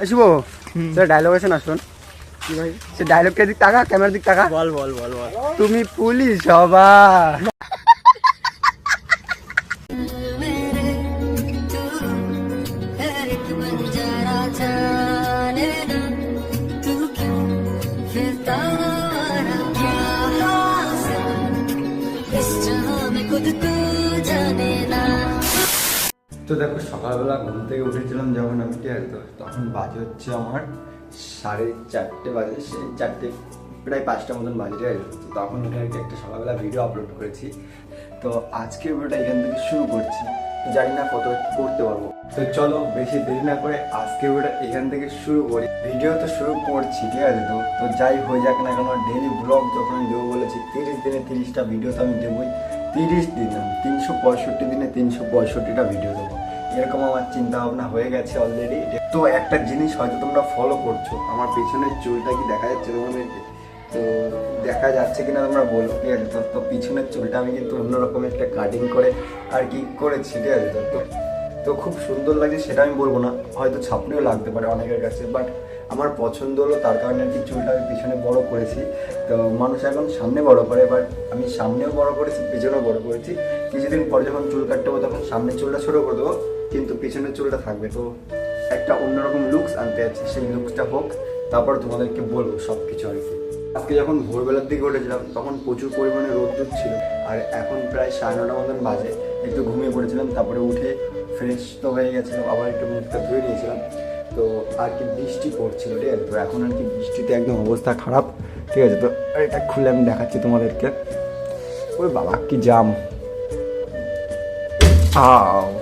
এই শুভ সে ডায়লগ আছে না শোন। সে ডায়লগের দিক টাকা ক্যামেরার দিক টাকা বল বল বল বল। তুমি পুলিশ হবা। তো দেখো, সকালবেলা ঘুম থেকে উঠেছিলাম যখন আমি ঠিক তখন বাজে হচ্ছে আমার সাড়ে চারটে বাজে চারটে, প্রায় পাঁচটা মতন বাজে ঠিক তো তখন উঠে আর একটা সকালবেলা ভিডিও আপলোড করেছি। তো আজকে ভিডিওটা এখান থেকে শুরু করছি। জানি না কত করতে পারব। তো চলো, বেশি দেরি না করে আজকে ভিডিওটা এখান থেকে শুরু করি। ভিডিও তো শুরু করছি, ঠিক আছে তো? তো যাই হয়ে যাক না কেন ডেলি ব্লগ যখন আমি দেবো বলেছি, তিরিশ দিনে তিরিশটা ভিডিও তো আমি দেবোই। তিরিশ দিন, তিনশো পঁয়ষট্টি দিনে তিনশো পঁয়ষট্টিটা ভিডিও দেবো। এরকম আমার চিন্তা ভাবনা হয়ে গেছে অলরেডি তো একটা জিনিস হয়তো তোমরা ফলো করছ। আমার পেছনের চুলটা কি দেখা যাচ্ছে তোমাদেরকে তো দেখা যাচ্ছে কিনা তোমরা বলো, ঠিক আছে? তো পিছনের চুলটা আমি কিন্তু অন্যরকম একটা কাটিং করে আর কি করেছি, ঠিক আছে? তো- তো খুব সুন্দর লাগছে, সেটা আমি বলব না। হয়তো ছাপড়িও লাগতে পারে অনেকের কাছে বাট আমার পছন্দ হলো, তার কারণে আর কি চুলটা আমি পিছনে বড় করেছি। তো মানুষ এখন সামনে বড় করে বাট আমি সামনেও বড় করেছি, পিছনেও বড় করেছি। কিছুদিন পরে যখন চুল কাটতে হবে, তখন সামনের চুলটা ছোটো করে দেবো। কিন্তু পিছনের চুলটা থাকবে। তো একটা অন্যরকম লুকস আনতে যাচ্ছি, সেই লুকসটা হোক, তারপর তোমাদেরকে বলব সব কিছু আর কি। আজকে যখন ভোরবেলার দিকে উঠেছিলাম, তখন প্রচুর পরিমাণে রোদ্দুর ছিল, আর এখন প্রায় সাড়ে নটা মতন বাজে। একটু ঘুমিয়ে পড়েছিলাম, তারপরে উঠে ফ্রেশ তো হয়ে গেছিলাম, আবার একটু মুখটা ধুয়ে নিয়েছিলাম। তো আর কি বৃষ্টি পড়ছিল, ঠিক আছে? তো এখন আর কি বৃষ্টিতে একদম অবস্থা খারাপ, ঠিক আছে? তো এটা খুলে আমি দেখাচ্ছি তোমাদেরকে। ওই বাবা, কি জাম। আও।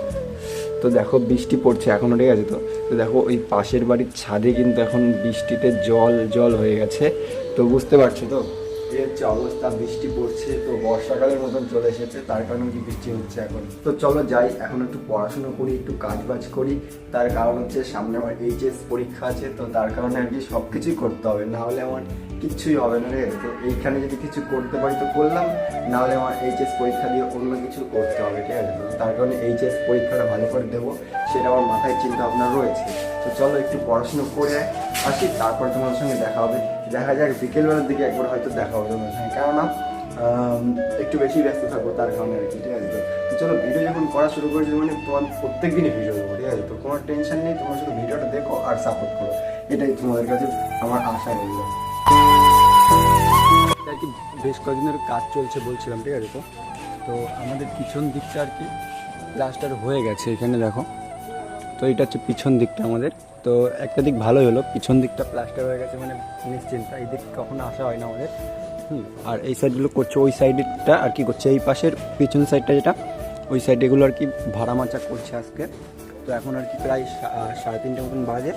তো দেখো বৃষ্টি পড়ছে এখনও ঠিক আছে তো? তো দেখো ওই পাশের বাড়ির ছাদে কিন্তু এখন বৃষ্টিতে জল জল হয়ে গেছে। তো বুঝতে পারছ তো? এই হচ্ছে অবস্থা, বৃষ্টি পড়ছে, তো বর্ষাকালের মতন চলে এসেছে, তার কারণে কি বৃষ্টি হচ্ছে এখন? তো চলো যাই, এখন একটু পড়াশোনা করি, একটু কাজ বাজ করি, তার কারণ হচ্ছে সামনে আমার এইচএস পরীক্ষা আছে, তো তার কারণে আর কি সব কিছুই করতে হবে, না হলে আমার কিচ্ছুই হবে না রে। তো এইখানে যদি কিছু করতে পারি তো করলাম, না হলে আমার এইচএস পরীক্ষা দিয়ে অন্য কিছু করতে হবে, ঠিক আছে? তার কারণে এইচএস পরীক্ষাটা ভালো করে দেবো, সেটা আমার মাথায় চিন্তা ভাবনা রয়েছে। তো চলো একটু পড়াশুনো করে আসি, তারপর তোমার সঙ্গে দেখা হবে। দেখা যাক, বিকেলবেলার দিকে একবার হয়তো দেখা হবে তোমার সঙ্গে। কেননা একটু বেশি ব্যস্ত থাকব, তার কারণে আর কি, ঠিক আছে? তো চলো ভিডিও যখন করা শুরু করেছি মানে তোমার প্রত্যেক দিনই ভিডিও দেবো, ঠিক আছে? তো কোনো টেনশন নেই, তোমার শুধু ভিডিওটা দেখো আর সাপোর্ট করো। এটাই তোমাদের কাছে আমার আশা রইল। আর কি বেশ কয়েকদিনের কাজ চলছে বলছিলাম, ঠিক আছে তো? তো আমাদের পিছন দিকটা আর কি প্লাস্টার হয়ে গেছে এখানে, দেখো। তো এটা হচ্ছে পিছন দিকটা আমাদের। তো একটা দিক ভালোই হলো, পিছন দিকটা প্লাস্টার হয়ে গেছে মানে নিশ্চিন্ত, এই দিক কখনো আসা হয় না আমাদের। হুম, আর এই সাইডগুলো করছে, ওই সাইডটা আর কি করছে, এই পাশের পিছন সাইডটা যেটা, ওই সাইড এগুলো আর কি ভাড়া মাচা করছে আজকে। তো এখন আর কি প্রায় সাড়ে তিনটে মতন বাজে।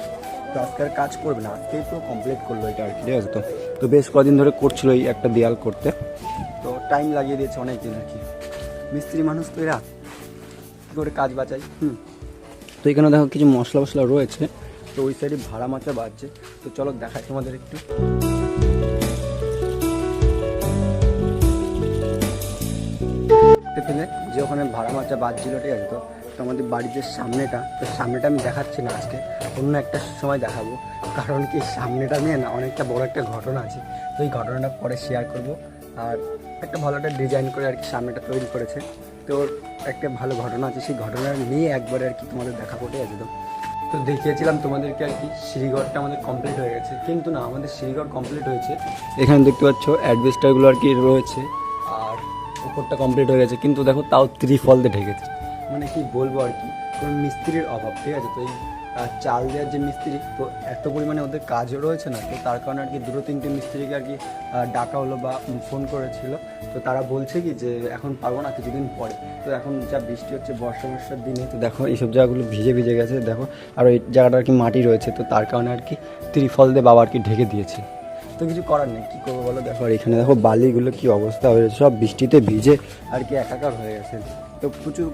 তো আজকে আর কাজ করবে না, আজকেই তো কমপ্লিট করল এটা আর কি, ঠিক আছে তো? তো বেশ কদিন ধরে করছিল এই একটা দেয়াল করতে। তো টাইম লাগিয়ে দিয়েছে অনেক দিন আর কি। মিস্ত্রি মানুষ তো এরা, কী করে কাজ বাঁচাই হুম। তো এখানে দেখো কিছু মশলা মশলা রয়েছে। তো ওই সাইডে ভাড়া মাচা বাজছে তো চলো দেখাই তোমাদের একটু। যে ওখানে ভাড়া মাচা বাজছিল ঠিক আছে তো? আমাদের বাড়িতে সামনেটা, তো সামনেটা আমি দেখাচ্ছি না আজকে। অন্য একটা সময় দেখাবো। কারণ কি, সামনেটা নিয়ে না অনেকটা বড় একটা ঘটনা আছে। তো এই ঘটনাটা পরে শেয়ার করব। আর একটা ভালো একটা ডিজাইন করে আর কি সামনেটা তৈরি করেছে। তো একটা ভালো ঘটনা আছে, সেই ঘটনা নিয়ে একবারে আর কি তোমাদের দেখাবো, ঠিক আছে তো? তো দেখিয়েছিলাম তোমাদেরকে আর কি, শ্রীগড়টা আমাদের কমপ্লিট হয়ে গেছে। কিন্তু না, আমাদের শ্রীগড় কমপ্লিট হয়েছে। এখানে দেখতে পাচ্ছ, অ্যাডভেস্টারগুলো আর কি রয়েছে, আর উপরটা কমপ্লিট হয়ে গেছে। কিন্তু দেখো, তাও ত্রিফল দিয়ে ঢেকেছে। মানে কি বলব আর কি, কোনো মিস্ত্রির অভাব, ঠিক আছে? তো এই চাল দেওয়ার যে মিস্ত্রি, তো এত পরিমাণে ওদের কাজও রয়েছে না, তো তার কারণে আর কি দুটো তিনটে মিস্ত্রিকে আর কি ডাকা হলো বা ফোন করেছিল। তো তারা বলছে কি যে, এখন পারব না কিছুদিন পরে। তো এখন যা বৃষ্টি হচ্ছে, বর্ষা বর্ষার দিনে, তো দেখো এইসব জায়গাগুলো ভিজে ভিজে গেছে, দেখো। আর ওই জায়গাটা আর কি মাটি রয়েছে, তো তার কারণে আর কি ত্রিফল দিয়ে বাবা আর কি ঢেকে দিয়েছে। তো কিছু করার নেই, কী করব বলো দেখো? আর এখানে দেখো বালিগুলো কি অবস্থা হয়েছে, সব বৃষ্টিতে ভিজে আর কি একাকার হয়ে গেছে। তো প্রচুর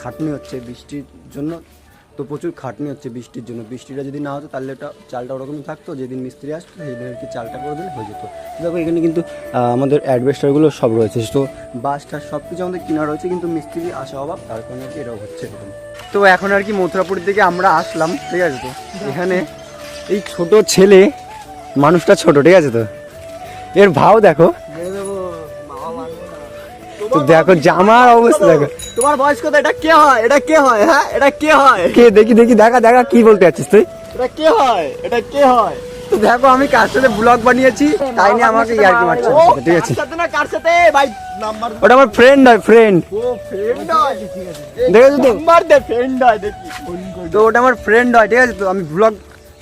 খাটনি হচ্ছে বৃষ্টির জন্য। তো প্রচুর খাটনি হচ্ছে বৃষ্টির জন্য। বৃষ্টিটা যদি না হতো তাহলে ওটা চালটা ওরকমই থাকতো, যেদিন মিস্ত্রি আসতো সেদিন আর কি চালটা করে দিলে হয়ে যেত। দেখো এখানে কিন্তু আমাদের অ্যাডভেস্টারগুলো সব রয়েছে। তো বাসটা সব কিছু আমাদের কেনা রয়েছে, কিন্তু মিস্ত্রি আসা অভাব, তার কারণে আর কি হচ্ছে এরকম। তো এখন আর কি মথুরাপুর থেকে আমরা আসলাম, ঠিক আছে তো? এখানে এই ছোট ছেলে, মানুষটা ছোট, ঠিক আছে তো? এর ভাও দেখো তো দেখো জামার অবস্থা দেখো। তোমার বয়স কত? এটা কে হয়? এটা কে হয়? হ্যাঁ এটা কে হয়? কে দেখি দেখি দেখা দেখা কি বলতে যাচ্ছিস তুই? এটা কে হয়? এটা কে হয়? তো দেখো আমি কার সাথে ব্লগ বানিয়েছি তাই নিয়ে আমাকে ইয়ার্কি মারছে। ঠিক আছে। সাথে না কার সাথে? ভাই নাম্বার ওটা আমার ফ্রেন্ড হয় ফ্রেন্ড ও ফ্রেন্ড হয়? দেখেছ তো? নাম্বার দে ফ্রেন্ড হয় দেখি। তো ওটা আমার ফ্রেন্ড হয় ঠিক আছে? তো আমি ব্লগ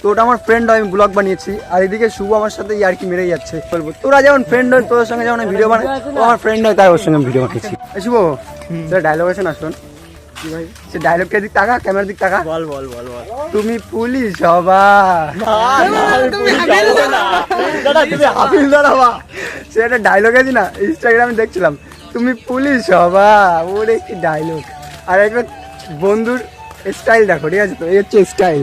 তো ওটা আমার ফ্রেন্ড হয় আমি ব্লগ বানিয়েছি। আর এদিকে শুভ আমার সাথে ইয়ার কি মেরেই যাচ্ছে। বলব তোরা যেমন ফ্রেন্ড হয় তোদের সঙ্গে যেমন ভিডিও বানাই আমার ফ্রেন্ড হয় তাই ওর সঙ্গে ভিডিও বানিয়েছি। শুভ সেটা ডায়লগ আছে না শোন। ভাই সে ডায়লগের দিক ক্যামেরার দিক টাকা বল বল বল বল। তুমি পুলিশ হবা। তুমি হাফিজ দাঁড়াবা সে একটা ডায়লগ আছে না ইনস্টাগ্রামে দেখছিলাম। তুমি পুলিশ হবা ওরে কি ডায়লগ আর একটা বন্ধুর স্টাইল দেখো ঠিক আছে তো? এই হচ্ছে স্টাইল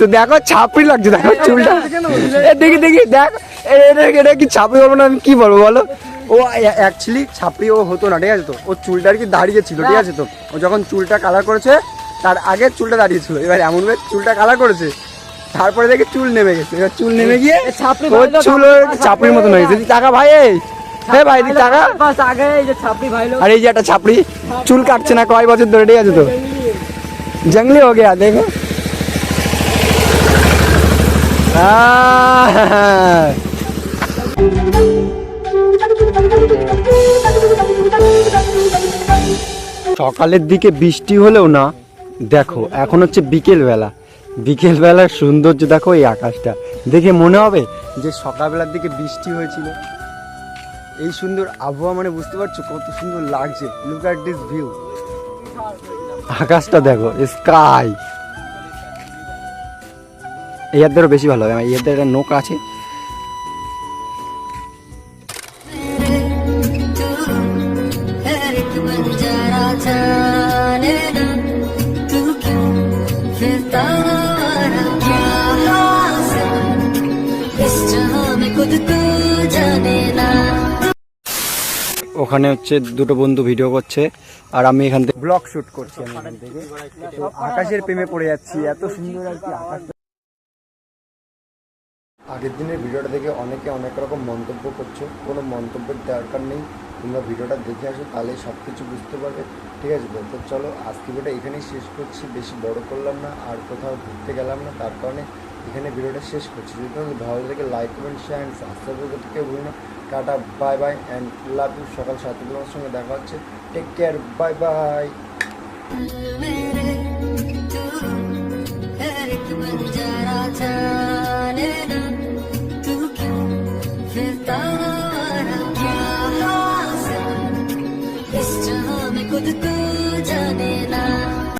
তো দেখো ছাপড়ি লাগছে দেখো চুলটা। দেখি দেখি দেখ। এটা কি ছাপড়ি বলব না আমি কি বলব বলো? ও অ্যাকচুয়ালি ছাপড়ি ও হতো না ঠিক আছে তো? ও চুলটা আর কি দাঁড়িয়ে ছিল ঠিক আছে তো? ও যখন চুলটা কালার করেছে তার আগে চুলটা দাঁড়িয়ে ছিল। এবার এমন ভাবে চুলটা কালার করেছে তারপরে দেখি চুল নেমে গেছে। এবার চুল নেমে গিয়ে চুল ওর চাপড়ির মতন হয়েছে। তুই টাকা ভাই এই। হে ভাই টাকা আর এই যে একটা ছাপড়ি। চুল কাটছে না কয় বছর ধরে ঠিক আছে তো? হয়ে গেয়া দেখো আহ! সকালের দিকে বৃষ্টি হলেও না, দেখো, এখন হচ্ছে বিকেল বেলা বিকেল বেলার সৌন্দর্য দেখো এই আকাশটা। দেখে মনে হবে যে সকালবেলার দিকে বৃষ্টি হয়েছিল। এই সুন্দর আবহাওয়া মানে বুঝতে পারছ কত সুন্দর লাগছে। লুক অ্যাট দিস ভিউ আকাশটা দেখো স্কাই এই হাতদেরও বেশি ভালো হবে আমার হাতে একটা নোক আছে। ওখানে হচ্ছে দুটো বন্ধু ভিডিও করছে আর আমি এখান থেকে ব্লগ শুট করছি আমি এখান থেকে। তো আকাশের প্রেমে পড়ে যাচ্ছি এত সুন্দর আর কি আকাশ। আগের দিনের ভিডিওটা দেখে অনেকে অনেক রকম মন্তব্য করছ কোনো মন্তব্যের দরকার নেই তোমরা ভিডিওটা দেখে আসো তাহলে সব কিছু বুঝতে পারবে ঠিক আছে? তো চলো আজকে ভিডিওটা এখানেই শেষ করছি বেশি বড় করলাম না আর কোথাও ঘুরতে গেলাম না তার কারণে এখানে ভিডিওটা শেষ করছি। যদি তোমাদের ভালো লাগে like comment share and subscribe করতে কেউ ভুলো না। Tata, bye bye and love you সকাল সাতটা তোমার সঙ্গে দেখা হচ্ছে। Take care bye bye.